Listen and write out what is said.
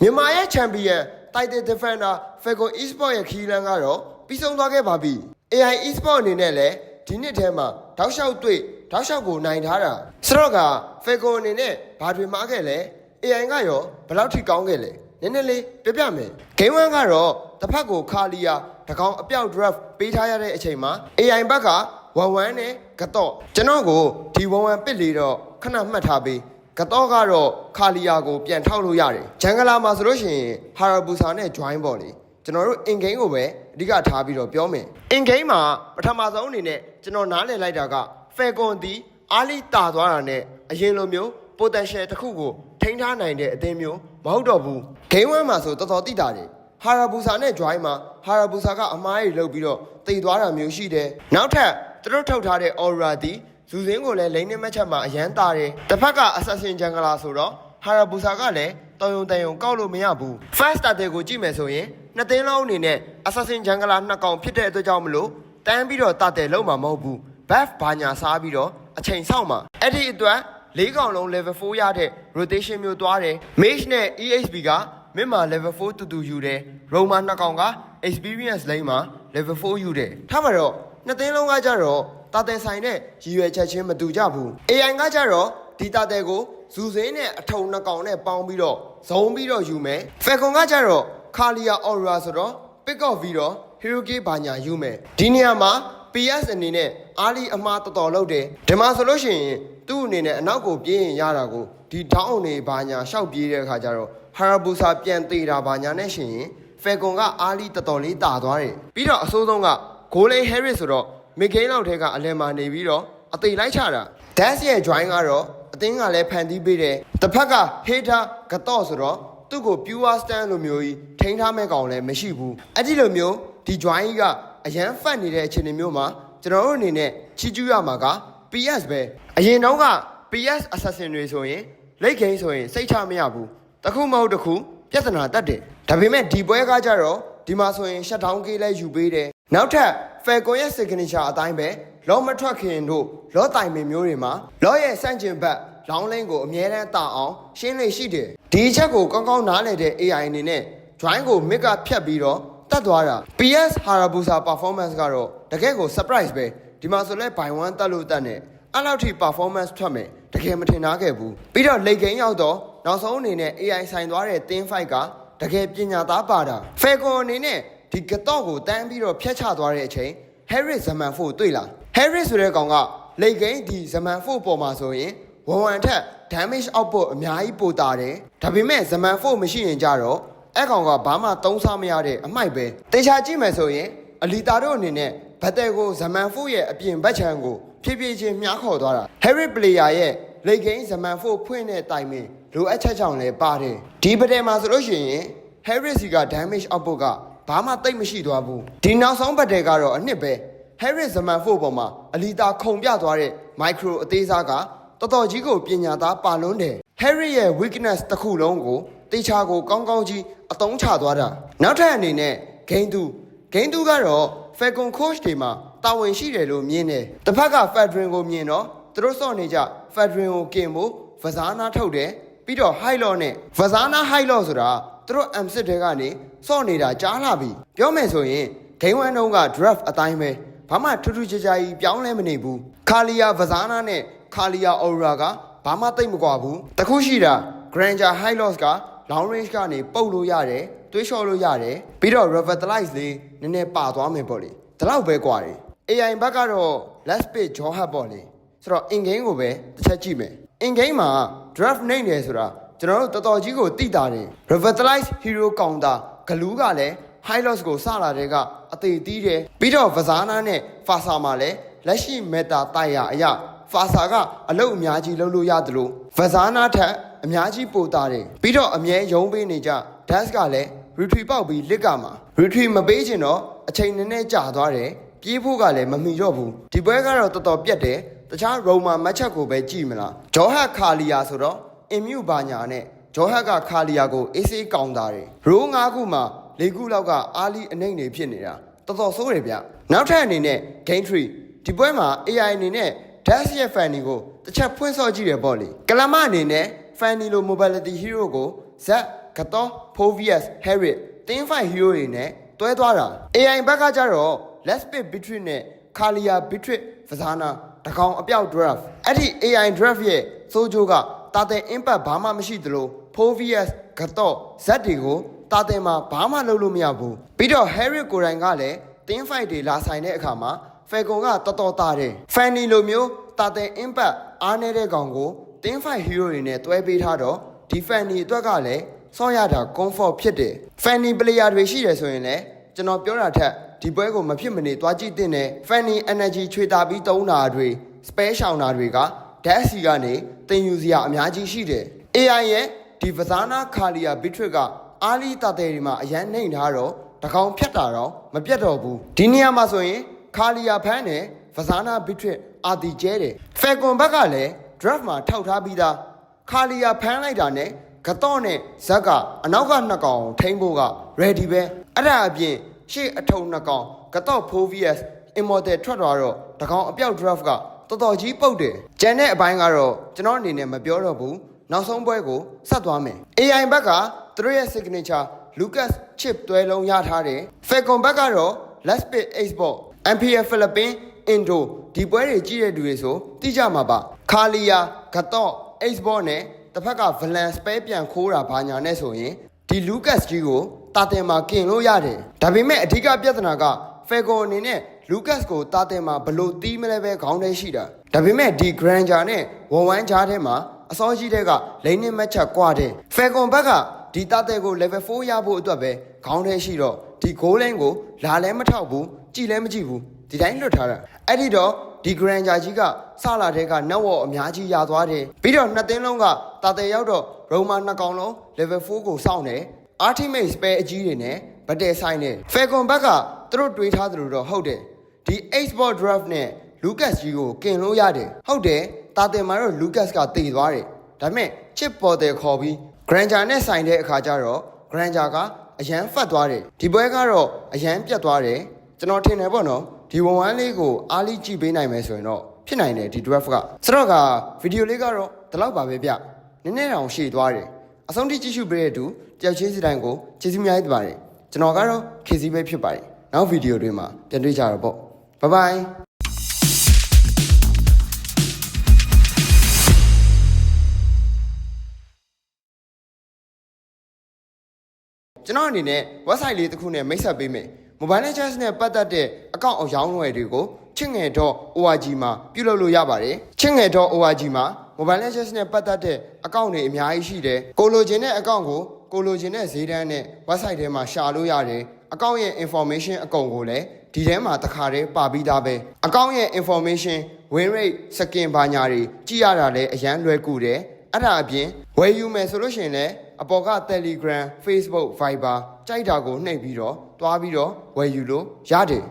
မြန်မာရဲ့ချန်ပီယံ Title Defender Falcon Esport ရဲ့ခီးလန်းကတော့ပြီးဆုံးသွားခဲ့ပါပြီ AI Esport အနေနဲ့လည်းဒီနှစ်ထဲမှာတောက်လျှောက်တွေ့တောက်လျှောက်ကိုနိုင်ထားတာဆိုတော့က Falcon အနေနဲ့ဘာတွေမှားခဲ့လဲ AI ကရောဘယ်လောက်ထိကောင်းခဲ့လဲနည်းနည်းလေးပြပြမယ် Game 1ကတော့တစ်ဖက်ကိုခါလီယာတကောင်အပြောက် draft ပေးထားရတဲ့အချိန်မှာ AI ဘက်က11နဲ့ကတော့ကျွန်တော်ကိုဒီ11ပစ်လေတော့ခဏမှတ်ထားပေး ကတော့ကတော့ခါလီယာကိုပြန်ထောက်လို့ရတယ်ဂျန်ဂလာမှာဆိုလို့ရှိရင်ဟာရာဘူဆာနဲ့ join ပေါ့လေကျွန်တော်တို့ in game ကိုပဲအဓိကထားပြီးတော့ပြောမယ် in game မှာပထမဆုံးအနေနဲ့ကျွန်တော်နားလည်လိုက်တာက Falcon ဒီအားလီတာသွားတာနဲ့အရင်လိုမျိုး potential တစ်ခုကိုထိန်းထားနိုင်တဲ့အသင်းမျိုးမဟုတ်တော့ဘူး game 1မှာဆိုတော်တော်တိတာတယ်ဟာရာဘူဆာနဲ့ join မှာဟာရာဘူဆာကအမားကြီးလုပ်ပြီးတော့တိတ်သွားတာမျိုးရှိတယ်နောက်ထပ်သူတို့ထုတ်ထားတဲ့ aura ဒီ ဇူစင်းကိုလည်းလိမ့်နေမချက်မှာအရန်တာတယ်တစ်ဖက်က assassin jungle ဆိုတော့ဟာရာဘူဆာကလည်းတောင်ယုံတန်ယုံကောက်လို့မရဘူး first starter ကိုကြည့်မယ်ဆိုရင်နှစ်သိန်းလုံးအနေနဲ့ assassin jungle နှစ်ကောင်ဖြစ်တဲ့အတွက်ကြောင့်မလို့တန်းပြီးတော့တတဲ့လုံးမှာမဟုတ်ဘူး buff ဘာညာစားပြီးတော့အချိန်ဆောက်မှာအဲ့ဒီအတွက်လေးကောင်လုံး level 4ရတဲ့ rotation မျိုးသွားတယ် mage နဲ့ EHB ကမင်းမှာ level 4တူတူယူတယ် Roma နှစ်ကောင်က experience လိမ့်မှာ level 4ယူတယ်ထားပါတော့နှစ်သိန်းလုံးကကြတော့ တာတဲ့ဆိုင်နဲ့ရည်ရွယ်ချက်ချင်းမတူကြဘူး AI ကကြတော့ဒီတာတဲ့ကိုဇူစင်းနဲ့အထုံနှစ်ကောင်နဲ့ပေါင်းပြီးတော့ဇုံပြီးတော့ယူမယ် Falcon ကကြတော့ Kalia Aura ဆိုတော့ pick off ပြီးတော့ Hiroki ဘာညာယူမယ်ဒီနေရာမှာ PS အနေနဲ့အားလီအမားတော်တော်လုပ်တယ်ဒီမှာဆိုလို့ရှိရင်သူ့အနေနဲ့အနောက်ကိုပြေးရင်ရတာကိုဒီထောင်းနေဘာညာရှောက်ပြေးတဲ့အခါကျတော့ဟာရာဘူဆာပြန်သေးတာဘာညာနဲ့ရှင်ရင်ဖယ်ကွန်ကအားလီတော်တော်လေးတာသွားတယ်ပြီးတော့အဆိုးဆုံးကဂိုးလိန်ဟဲရစ်ဆိုတော့ မီဂိန်းလောက်ထဲကအလဲမှာနေပြီးတော့အသေးလိုက်ချတာ Dash ရဲ့ join ကတော့အသင်းကလည်းဖန်တီးပေးတယ်တစ်ဖက်က hater ကတော့ဆိုတော့သူ့ကို pure stand လိုမျိုးကြီးထိန်းထားမဲ့ကောင်လည်းမရှိဘူးအဲ့ဒီလိုမျိုးဒီ join ကြီးကအရန်ဖတ်နေတဲ့အခြေအနေမျိုးမှာကျွန်တော်တို့အနေနဲ့ချီးကျူးရမှာက PS ပဲအရင်တုန်းက PS assassin တွေဆိုရင်လိတ်ခိန်းဆိုရင်စိတ်ချမရဘူးတစ်ခုမဟုတ်တစ်ခုပြဿနာတက်တယ်ဒါပေမဲ့ဒီပွဲကကြတော့ဒီမှာဆိုရင် shutdown ကေးလဲယူပေးတယ် နောက်ထပ် Falcon ရဲ့ signature အတိုင်းပဲလောမထွက်ခင်တို့လောတိုင်ပင်မျိုးတွေမှာလောရဲ့စန့်ကျင်ဘက်လောင်းလင်းကိုအမြဲတမ်းတာအောင်ရှင်းလေရှိတယ်ဒီအချက်ကိုကောင်းကောင်းနားလည်တဲ့ AI အနေနဲ့ join ကို mic ကဖြတ်ပြီးတော့တတ်သွားတာ PS Harabusa performance ကတော့တကယ်ကို surprise ပဲဒီမှာဆိုလဲ by one တက်လို့တက်နေအဲ့လောက်ထိ performance ထွက်မယ်တကယ်မထင်ထားခဲ့ဘူးပြီးတော့လိတ်ကိန်းရောက်တော့နောက်ဆုံးအနေနဲ့ AI ဆိုင်သွားတဲ့ team fight ကတကယ်ပညာသားပါတာ Falcon အနေနဲ့ ဒီကတော့ကိုတန်းပြီးတော့ဖျက်ချသွားတဲ့အချိန် Harris ဇမန်ဖို့တွေ့လား Harris ဆိုတဲ့ကောင်ကလိတ်ကိန်းဒီဇမန်ဖို့ပေါ်မှာဆိုရင်ဝန်ဝန်ထက် damage output အများကြီးပိုတာတယ်ဒါပေမဲ့ဇမန်ဖို့မရှိရင်ကြတော့အဲ့ကောင်ကဘာမှသုံးစားမရတဲ့အမိုက်ပဲတေချာကြည့်မယ်ဆိုရင်အလီတာတို့အနေနဲ့ဘတ်တဲကိုဇမန်ဖို့ရဲ့အပြင်ဘက်ချံကိုဖြည်းဖြည်းချင်းမြားခေါ်သွားတာ Harry player ရဲ့လိတ်ကိန်းဇမန်ဖို့ဖွင့်တဲ့တိုင်မင်လိုအပ်ချက်ကြောင့်လည်းပါတယ်ဒီပတဲမှာဆိုလို့ရှိရင် Harris စီက damage output က ဘာမှတိတ်မရှိသွားဘူးဒီနောက်ဆုံးဘတ်တဲကတော့အနှစ်ပဲ Harris ဇမန်ဖို့ပေါ်မှာအလီတာခုံပြသွားတဲ့ micro အသေးစားကတော်တော်ကြီးကိုပညာသားပါလွန်းတယ် Harry ရဲ့ weakness တစ်ခုလုံးကိုတေချာကိုကောင်းကောင်းကြီးအသုံးချသွားတာနောက်ထပ်အနေနဲ့ game 2 game 2ကတော့ Falcon coach တွေမှာတာဝန်ရှိတယ်လို့မြင်တယ်တစ်ဖက်က Fedrin ကိုမြင်တော့သူတို့စော့နေကြ Fedrin ကိုကင်ဖို့ဗဇာနာထုတ်တယ် ပြီးတော့ high law နဲ့ဗဇာနာ high law ဆိုတာသူတို့ M6 တွေကနေစော့နေတာကြားလာပြီပြောမယ်ဆိုရင် game 1တုန်းက draft အတိုင်းပဲဘာမှထူးထူးခြားခြားကြီးပြောင်းလဲမနေဘူးခါလီယာဗဇာနာနဲ့ခါလီယာအော်ရာကဘာမှတိတ်မကွာဘူးတခုရှိတာ Granger High Loss က long range ကနေပုတ်လို့ရတယ်တွေးလျှော်လို့ရတယ်ပြီးတော့ revitalize လေးနည်းနည်းပါသွားမယ်ပေါ့လေဒီလောက်ပဲကွာတယ် AI ဘက်ကတော့ last page jaw hub ပေါ့လေဆိုတော့ in game ကိုပဲတစ်ချက်ကြည့်မယ် in game မှာ draft နိုင်တယ်ဆိုတာကျွန်တော်တို့တော်တော်ကြီးကိုတိတာတယ် revitalize hero counter ဂလူးကလည်း high loss ကိုစလာတဲ့ကအသေးတီးတယ်ပြီးတော့ဗဇာနာနဲ့ fasa မှာလည်းလက်ရှိ meta တိုက်ရအရာ fasa ကအလုပ်အများကြီးလုပ်လို့ရတယ်လို့ဗဇာနာထက်အများကြီးပိုတာတယ်ပြီးတော့အမြဲယုံပေးနေကြ dash ကလည်း retreat ပေါက်ပြီးလစ်ကမှာ retreat မပေးချင်တော့အချိန်နည်းနည်းကြာသွားတယ်ပြေးဖို့ကလည်းမမီတော့ဘူးဒီပွဲကတော့တော်တော်ပြတ်တယ် တခြား Roma မတ်ချက်ကိုပဲကြည့်မလားဂျောဟတ်ခါလီယာဆိုတော့အင်မြူဘာညာနဲ့ဂျောဟတ်ကခါလီယာကိုအေးဆေးကောင်းတာတယ်ရိုး၅ခုမှာ၄ခုလောက်ကအာလီအနှိမ့်နေဖြစ်နေတာတော်တော်ဆိုးတယ်ဗျနောက်ထပ်အနေနဲ့ game 3ဒီပွဲမှာ AI အနေနဲ့ dash ရဲ့ fanny ကိုတစ်ချက်ဖွင့်ဆော့ကြည့်တယ်ပေါ့လေကလမအနေနဲ့ fanny လို mobility hero ကိုဇက် Gator Phobius Harriet တင်းဖိုင် hero တွေနဲ့တွဲသွားတာ AI ဘက်ကကျတော့ Let's Pick Beatrice နဲ့ Kalia Beatrice Fazana တကောင်အပြောက် draft အဲ့ဒီ AI draft ရဲ့စိုးကြိုးကတာတဲ့ impact ဘာမှမရှိသလို Phobius Gator Z တွေကိုတာတဲ့မှာဘာမှလုပ်လို့မရဘူးပြီးတော့ Harriet ကိုယ်တိုင်ကလည်းတင်းဖိုင်တွေလာဆိုင်တဲ့အခါမှာ Falcon ကတော်တော်တာတယ် Fanny လိုမျိုးတာတဲ့ impact အားနေတဲ့ကောင်ကိုတင်းဖိုင် hero တွေနဲ့တွဲပေးထားတော့ဒီ Fanny အတွက်ကလည်းစောရတာ comfort ဖြစ်တယ် Fanny player တွေရှိတယ်ဆိုရင်လည်း ကျွန်တော်ပြောတာထက်ဒီပွဲကိုမဖြစ်မနေသွားကြည့်တဲ့နဲ့ Fanny energy ချွေတာပြီးတုံးတာတွေ spare ရှောင်တာတွေက dash စီကနေတင်ယူစရာအများကြီးရှိတယ် AI ရဲ့ဒီဗဇာနာခါလီယာဘီထရစ်ကအာလီတာတဲဒီမှာအရန်နှိမ်ထားတော့တကောင်ဖြတ်တာတော့မပြတ်တော့ဘူးဒီနေရာမှာဆိုရင်ခါလီယာဖန်းနဲ့ဗဇာနာဘီထရစ်အာတီကျဲတယ်ဖယ်ကွန်ဘက်ကလည်း draft မှာထောက်ထားပြီးသားခါလီယာဖန်းလိုက်တာနဲ့ဂတော့နဲ့ဇက်က အနောက်ကနှစ်ကောင်ထိမ့်ဖို့က ready ပဲ အဲ့ဒါအပြင်ရှေ့အထုံနှစ်ကောင်ဂတော့ Phobius immortal ထွက်သွားတော့တကောင်အပြောက် draft ကတော်တော်ကြီးပုတ်တယ်ကျန်တဲ့အပိုင်းကတော့ကျွန်တော်အနေနဲ့မပြောတော့ဘူးနောက်ဆုံးပွဲကိုဆက်သွားမယ် AI ဘက်ကသူတို့ရဲ့ signature Lucas chip တွဲလုံးရထားတယ် Falcon ဘက်ကတော့ Let's Pick Xbox MPF Philippines Indo ဒီပွဲတွေကြည့်တဲ့လူတွေဆိုသိကြမှာပါခါလီယာဂတော့ Xbox နဲ့တစ်ဖက်က Valance Spare ပြန်ခိုးတာဘာညာနဲ့ဆိုရင်ဒီ Lucas ကြီးကို တာတင်မှာกินလို့ရတယ်ဒါပေမဲ့အဓိကပြဿနာက Falcon အနေနဲ့ Lucas ကိုတာတင်မှာဘလို့တီးမလဲပဲခေါင်းထဲရှိတာဒါပေမဲ့ဒီ Granger နဲ့ဝန်ဝမ်းကြားထဲမှာအစောကြီးတဲ့ကလိန်နဲ့မက်ချက်ကွာတယ် Falcon ဘက်ကဒီတာတဲ့ကို level 4ရဖို့အတွက်ပဲခေါင်းထဲရှိတော့ဒီ goal line ကိုလာလဲမထောက်ဘူးကြည်လဲမကြည့်ဘူးဒီတိုင်းလွတ်ထားတာအဲ့ဒီတော့ဒီ Granger ကြီးကစလာတဲ့ကနက်ဝေါ်အများကြီးရသွားတယ်ပြီးတော့နှစ်သင်းလုံးကတာတဲ့ရောက်တော့ Roma နှစ်ကောင်လုံး level 4ကိုစောင့်တယ် Ultimate Spare အကြီးတွေနဲ့ဗတ်တဲဆိုင်နဲ့ Falcon ဘက်ကသူတို့တွေးထားသလိုတော့ဟုတ်တယ်ဒီ Xbox Draft နဲ့ Lucas ကြီးကိုကင်လို့ရတယ်ဟုတ်တယ်တာတင်မှာတော့ Lucas ကတည်သွားတယ်ဒါပေမဲ့ chip ပေါ်တယ်ခေါ်ပြီး Granger နဲ့ဆိုင်တဲ့အခါကျတော့ Granger ကအရန်ဖတ်သွားတယ်ဒီပွဲကတော့အရန်ပြတ်သွားတယ်ကျွန်တော်ထင်တယ်ပေါ့နော်ဒီဝန်ဝမ်းလေးကိုအားလေးကြည့်ပေးနိုင်မယ်ဆိုရင်တော့ဖြစ်နိုင်တယ်ဒီ draft ကဆိုတော့ကဗီဒီယိုလေးကတော့ဒီလောက်ပါပဲဗျနည်းနည်းတောင်ရှည်သွားတယ်အဆုံးထိကြည့်ရှုပေးတဲ့သူ တယောက်ချင်းစီတိုင်းကိုကျေးဇူးများတင်ပါတယ်ကျွန်တော်ကတော့ခေစီပဲဖြစ်ပါတယ်နောက်ဗီဒီယိုတွေမှာပြန်တွေ့ကြတော့ပေါ့ဘိုင်ဘိုင်ကျွန်တော်အနေနဲ့ website လေးတစ်ခုနဲ့မိတ်ဆက်ပေးမယ် Mobile Legends နဲ့ပတ်သက်တဲ့အကောင့်အရောင်းအဝယ်တွေကိုချစ်ငယ် .org မှာပြုလုပ်လို့ရပါတယ်ချစ်ငယ် .org မှာ Mobile Legends နဲ့ပတ်သက်တဲ့အကောင့်တွေအများကြီးရှိတယ်ကိုလိုချင်တဲ့အကောင့်ကို ကိုလိုချင်တဲ့ဈေးတန်းနဲ့ website ထဲမှာရှာလို့ရတယ်အကောင့်ရဲ့ information အကုန်ကိုလည်းဒီထဲမှာတခါတည်းပါပြီးသားပဲအကောင့်ရဲ့ information win rate skin ဘာညာတွေကြည့်ရတာလည်းအရန်လွယ်ကူတယ်အဲ့ဒါအပြင်ဝယ်ယူမယ်ဆိုလို့ရှိရင်လည်းအပေါ်က Telegram Facebook Viber ကြိုက်တာကိုနှိပ်ပြီးတော့တွားပြီးတော့ဝယ်ယူလို့ရတယ်